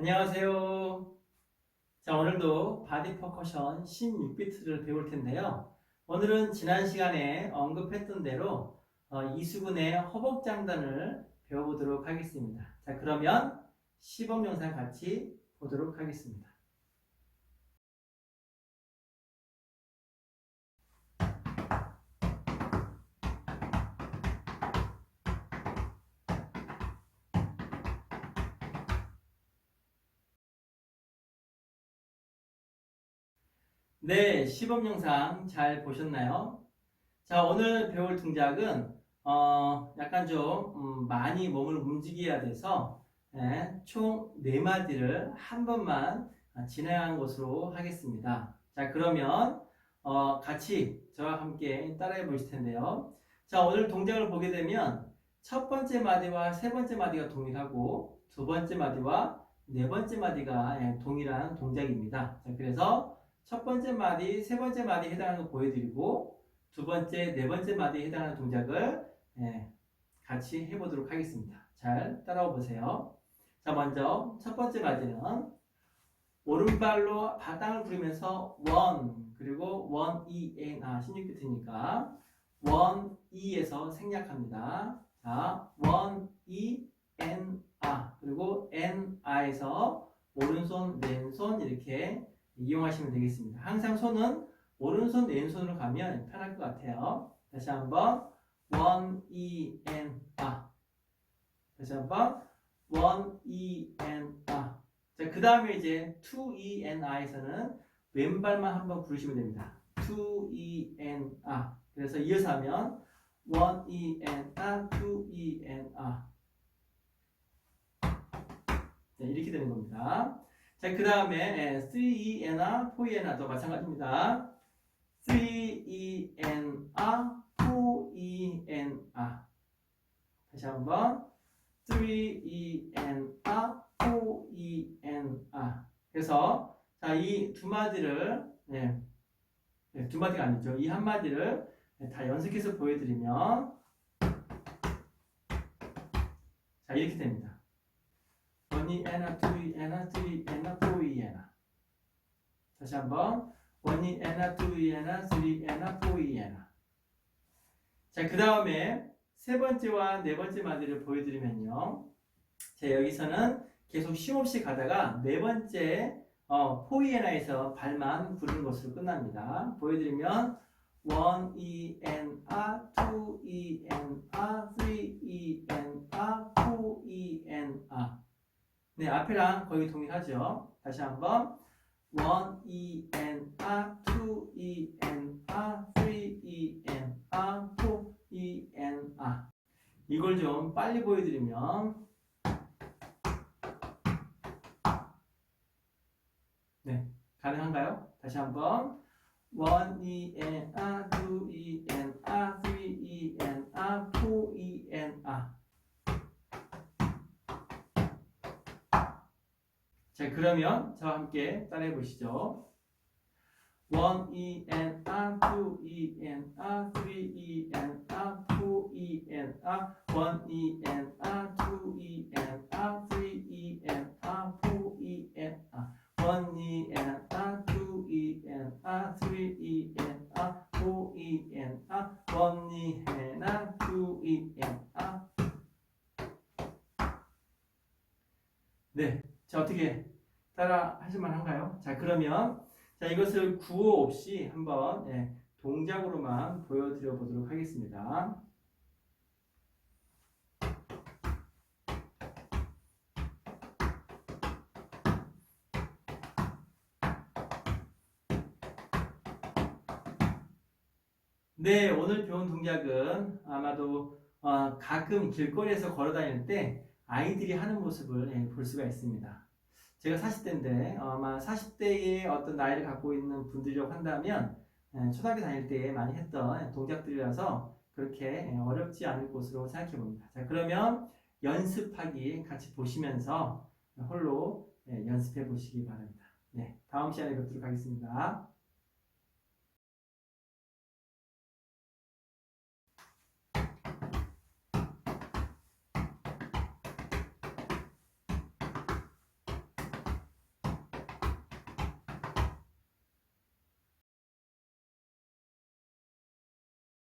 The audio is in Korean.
안녕하세요. 자, 오늘도 바디 퍼커션 16비트를 배울 텐데요. 오늘은 지난 시간에 언급했던 대로 어, 이수근의 허벅장단을 배워보도록 하겠습니다. 자, 그러면 시범 영상 같이 보도록 하겠습니다. 네, 시범 영상 잘 보셨나요? 자, 오늘 배울 동작은 어, 약간 좀 음, 많이 몸을 움직여야 돼서 예, 총 4마디를 한 번만 아, 진행한 것으로 하겠습니다. 자, 그러면 어, 같이 저와 함께 따라해 보실 텐데요. 자, 오늘 동작을 보게 되면 첫 번째 마디와 세 번째 마디가 동일하고 두 번째 마디와 네 번째 마디가 예, 동일한 동작입니다. 자, 그래서 첫 번째 마디, 세 번째 마디에 해당하는 거 보여드리고 두 번째, 네 번째 마디에 해당하는 동작을 예, 같이 해보도록 하겠습니다. 잘 따라와 보세요. 자, 먼저 첫 번째 마디는 오른발로 바닥을 부르면서 원 그리고 원, 이, 엔, 아 16비트니까 원, 이에서 생략합니다. 자, 원, 이, 엔, 아 그리고 엔, 아에서 오른손, 왼손 이렇게 이용하시면 되겠습니다. 항상 손은 오른손, 왼손으로 가면 편할 것 같아요. 다시 한번 원, 이, 엔, 아 다시 한번 원, 이, 엔, 아 자, 그 다음에 이제 to, e, and, a에서는 왼발만 한번 부르시면 됩니다. to, e, and, a. 그래서 이어서 하면 one, e, and, a, two, e, and, a. 자, 이렇게 되는 겁니다. 자, 그 다음에 예, 3E나 4E나도 마찬가지입니다. 3ENA, 4ENA. 다시 한번 3ENA, 4ENA. 그래서 자, 이 두 마디를 네, 네, 두 마디가 아니죠. 이 한 마디를 다 연습해서 보여드리면 자, 이렇게 됩니다. 1 2 n 2 n 3 다시 한번 원이 에나 투이 에나 쓰리 에나 포이 에나 자 그 다음에 세 번째와 네 번째 마디를 보여드리면요. 자 여기서는 계속 쉼없이 가다가 네 번째 어, 포이에나에서 발만 부르는 것으로 끝납니다. 보여드리면 1 E N A, 2 E N A, 3 E N A, 4 E N A. 네, 앞에랑 거의 동일하죠. 다시 한번 1 E N A, 2 E N A, 3 E N A, 4 E N A. 이걸 좀 빨리 보여드리면 네, 가능한가요? 다시 한번 1 E N A 2 E N A 3 E N A 4 E N A 자 그러면 저와 함께 따라해 보시죠 1 E N A 2 E N A 3 E N A 4 E N A 1 E N A 2 E N A 3 E N A 4 E N A 1 E N A 2 E N A 3 E N A 4 E N A 1 E N A 2 E N A 네, 자 어떻게 따라 하실 만한가요? 자 그러면 자 이것을 구호 없이 한번 예, 동작으로만 보여드려 보도록 하겠습니다. 네, 오늘 배운 동작은 아마도 어, 가끔 길거리에서 걸어 다닐 때 아이들이 하는 모습을 예, 볼 수가 있습니다. 제가 40대인데 아마 40대의 어떤 나이를 갖고 있는 분들이라고 한다면 예, 초등학교 다닐 때 많이 했던 동작들이라서 그렇게 예, 어렵지 않을 것으로 생각해 봅니다. 자, 그러면 연습하기 같이 보시면서 홀로 예, 연습해 보시기 바랍니다. 네, 다음 시간에 뵙도록 하겠습니다.